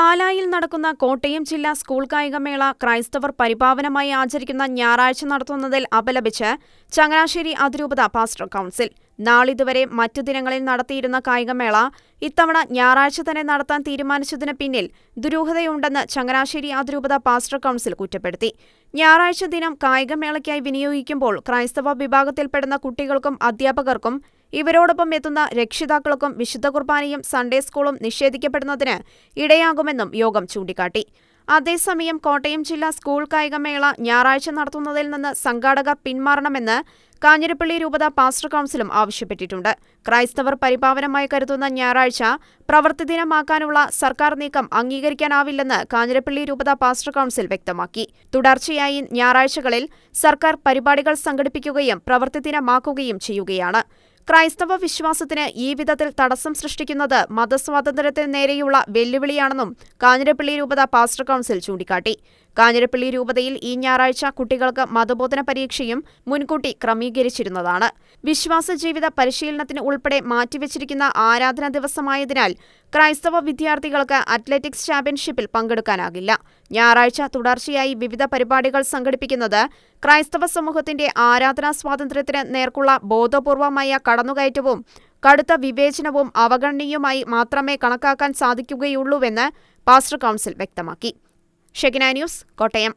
പാലായിൽ നടക്കുന്ന കോട്ടയം ജില്ലാ സ്കൂൾ കായികമേള ക്രൈസ്തവർ പരിപാവനമായി ആചരിക്കുന്ന ഞായറാഴ്ച നടത്തുന്നതിൽ അപലപിച്ച് ചങ്ങനാശ്ശേരി അതിരൂപത പാസ്റ്റർ കൗൺസിൽ. നാളിതുവരെ മറ്റു ദിനങ്ങളിൽ നടത്തിയിരുന്ന കായികമേള ഇത്തവണ ഞായറാഴ്ച തന്നെ നടത്താൻ തീരുമാനിച്ചതിന് പിന്നിൽ ദുരൂഹതയുണ്ടെന്ന് ചങ്ങനാശ്ശേരി അതിരൂപത പാസ്റ്റർ കൗൺസിൽ കുറ്റപ്പെടുത്തി. ഞായറാഴ്ച ദിനം കായികമേളയ്ക്കായി വിനിയോഗിക്കുമ്പോൾ ക്രൈസ്തവ വിഭാഗത്തിൽപ്പെടുന്ന കുട്ടികൾക്കും അധ്യാപകർക്കും ഇവരോടൊപ്പം എത്തുന്ന രക്ഷിതാക്കൾക്കും വിശുദ്ധ കുർബാനയും സൺഡേ സ്കൂളും നിഷേധിക്കപ്പെടുന്നതിന് ഇടയാകുമെന്നും യോഗം ചൂണ്ടിക്കാട്ടി. അതേസമയം കോട്ടയം ജില്ലാ സ്കൂൾ കായികമേള ഞായറാഴ്ച നടത്തുന്നതിൽ നിന്ന് സംഘാടകർ പിന്മാറണമെന്ന് കാഞ്ഞിരപ്പള്ളി രൂപത പാസ്റ്റർ കൗൺസിലും ആവശ്യപ്പെട്ടിട്ടുണ്ട്. ക്രൈസ്തവർ പരിപാവനമായി കരുതുന്ന ഞായറാഴ്ച പ്രവൃത്തി ദിനമാക്കാനുള്ള സർക്കാർ നീക്കം അംഗീകരിക്കാനാവില്ലെന്ന് കാഞ്ഞിരപ്പള്ളി രൂപത പാസ്റ്റർ കൗൺസിൽ വ്യക്തമാക്കി. തുടർച്ചയായി ഞായറാഴ്ചകളിൽ സർക്കാർ പരിപാടികൾ സംഘടിപ്പിക്കുകയും പ്രവൃത്തി ദിനമാക്കുകയും ചെയ്യുകയാണ്. ക്രൈസ്തവ വിശ്വാസത്തിന് ഈ വിധത്തിൽ തടസ്സം സൃഷ്ടിക്കുന്നത് മതസ്വാതന്ത്ര്യത്തിന് നേരെയുള്ള വെല്ലുവിളിയാണെന്നും കാഞ്ഞിരപ്പള്ളി രൂപത പാസ്റ്റർ കൗൺസിൽ ചൂണ്ടിക്കാട്ടി. കാഞ്ഞിരപ്പള്ളി രൂപതയിൽ ഈ ഞായറാഴ്ച കുട്ടികൾക്ക് മതബോധന പരീക്ഷയും മുൻകൂട്ടി ക്രമീകരിച്ചിരുന്നതാണ്. വിശ്വാസ ജീവിത പരിശീലനത്തിന് ഉൾപ്പെടെ മാറ്റിവെച്ചിരിക്കുന്ന ആരാധനാ ദിവസമായതിനാൽ ക്രൈസ്തവ വിദ്യാർത്ഥികൾക്ക് അത്ലറ്റിക്സ് ചാമ്പ്യൻഷിപ്പിൽ പങ്കെടുക്കാനാകില്ല. ഞായറാഴ്ച തുടർച്ചയായി വിവിധ പരിപാടികൾ സംഘടിപ്പിക്കുന്നത് ക്രൈസ്തവ സമൂഹത്തിന്റെ ആരാധനാ സ്വാതന്ത്ര്യത്തിന് നേർക്കുള്ള ബോധപൂർവമായ കടന്നുകയറ്റവും കടുത്ത വിവേചനവും അവഗണനീയമായി മാത്രമേ കണക്കാക്കാൻ സാധിക്കുകയുള്ളൂവെന്ന് പാസ്റ്റർ കൗൺസിൽ വ്യക്തമാക്കി. Shekinah news Kottayam.